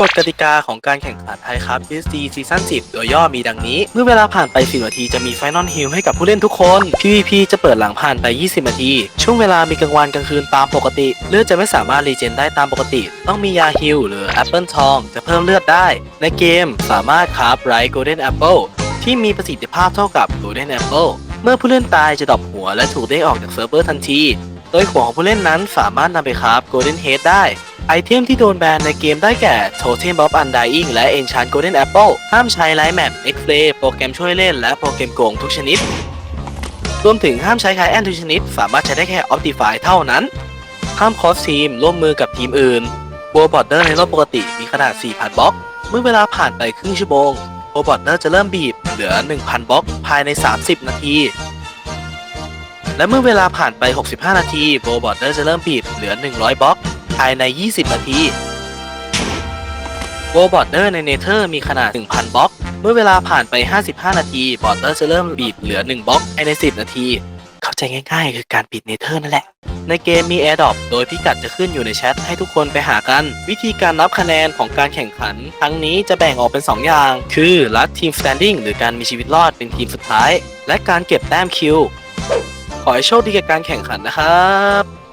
กฎกติกาของการแข่งขันไทยครับ PSC ซีซั่น10 โดยย่อมีดังนี้ เมื่อเวลาผ่านไป 10 นาทีจะมี Final Heal ให้กับผู้เล่นทุกคน PVP จะเปิดหลังผ่านไป 20 นาที ช่วงเวลามีกลางวันกลางคืนตามปกติ เลือดจะไม่สามารถรีเจนได้ตามปกติ ต้องมียาฮิลหรือแอปเปิลทองจะเพิ่มเลือดได้ ในเกมสามารถคราฟไรโกลเด้นแอปเปิลที่มีประสิทธิภาพเท่ากับ Golden Apple เมื่อผู้เล่นตายจะดรอปหัวและถูกเด้งออกจากเซิร์ฟเวอร์ทันที โดยหัวของผู้เล่นนั้นสามารถนำไปคราฟ Golden Head ได้ ไอเทมที่โดนแบนในเกมได้แก่ Totem of Undying และ Enchant Golden Apple ห้ามใช้ Light Map X-Ray โปรแกรมช่วยเล่นและโปรแกรมโกงทุกชนิด รวมถึงห้ามใช้คายแอนทุกชนิด สามารถใช้ได้แค่ Optify เท่านั้น ห้ามคอสทีมร่วมมือกับทีมอื่นโบบอร์เดอร์ในโลกปกติมีขนาด 4,000 บล็อก เมื่อเวลาผ่านไปครึ่งชั่วโมงโบบอร์เดอร์จะเริ่มบีบเหลือ 1,000 บล็อกภายใน 30 นาทีและเมื่อเวลาผ่านไป 65 นาทีโบบอร์เดอร์จะเริ่มบีบเหลือ 100 บล็อก ภายใน 20 นาทีโบบอร์เดอร์ในเนเธอร์มีขนาด 1,000 บล็อก เมื่อเวลาผ่านไป 55 นาที บอร์เดอร์จะเริ่มบีบเหลือ 1 บล็อกภายใน 10 นาที เข้าใจง่ายๆ คือการปิดเนเธอร์นั่นแหละ ในเกมมี AirDrop โดยพิกัดจะขึ้นอยู่ในแชทให้ทุกคนไปหากัน วิธีการนับคะแนนของการแข่งขัน ทั้งนี้จะแบ่งออกเป็น 2 อย่าง คือลัดทีม standing หรือการมีชีวิตรอดเป็นทีมสุดท้าย และการเก็บแต้มคิว ขอให้โชคดีกับการแข่งขันนะครับ